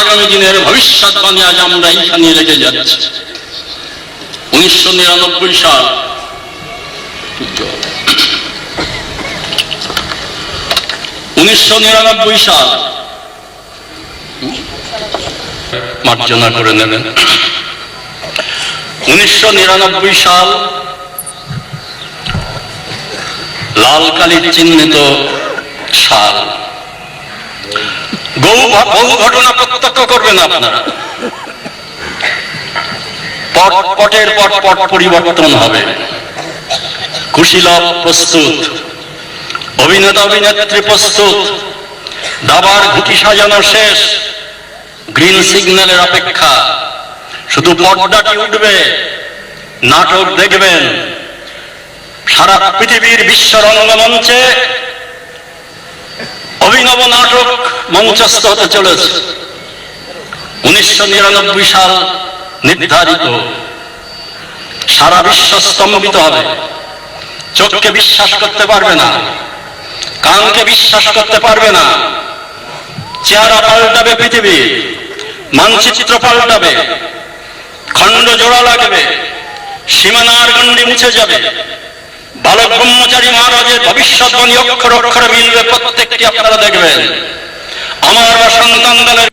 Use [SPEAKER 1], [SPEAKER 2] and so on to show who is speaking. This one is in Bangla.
[SPEAKER 1] আগামী দিনের ভবিষ্যৎবাণী আজ আমরা এইখানে রেখে যাচ্ছি। উনিশশো নিরানব্বই সাল। উনিশশো নিরানব্বই সাল। মার্জনা করে নেবেন। উনিশশো নিরানব্বই সাল। লাল কালির চিহ্নিত সাল। বহু ঘটনা প্রত্যক্ষ করবেন আপনারা। পট পটের পট পট পরিবর্তন হবে। কুশীলভ প্রস্তুত, অভিনেতা অভিনেত্রী প্রস্তুত, দাবার ঘুটি সাজানো শেষ, গ্রিন সিগন্যালের অপেক্ষা। শুধু পর্দাটি উঠবে, নাটক দেখবেন। সারা পৃথিবীর বিশ্ব রঙ্গমঞ্চে অভিনব নাটক মঞ্চস্থ হতে চলেছে। উনিশশো নিরানব্বই সাল নির্ধারিত। সারা বিশ্ব স্তম্ভিত হবে। চোখকে বিশ্বাস করতে পারবে না। কানকে বিশ্বাস করতে পারবে না। চেহারা পাল্টাবে পৃথিবী। মানচিত্র পাল্টাবে। খণ্ড জোড়া লাগবে। সীমানার গণ্ডি মুছে যাবে। বালক ব্রহ্মচারী মহারাজের ভবিষ্যৎবাণী অক্ষর অক্ষরে মিলবে। প্রত্যেকটি আপনারা দেখবেন। আমার সন্তান দলের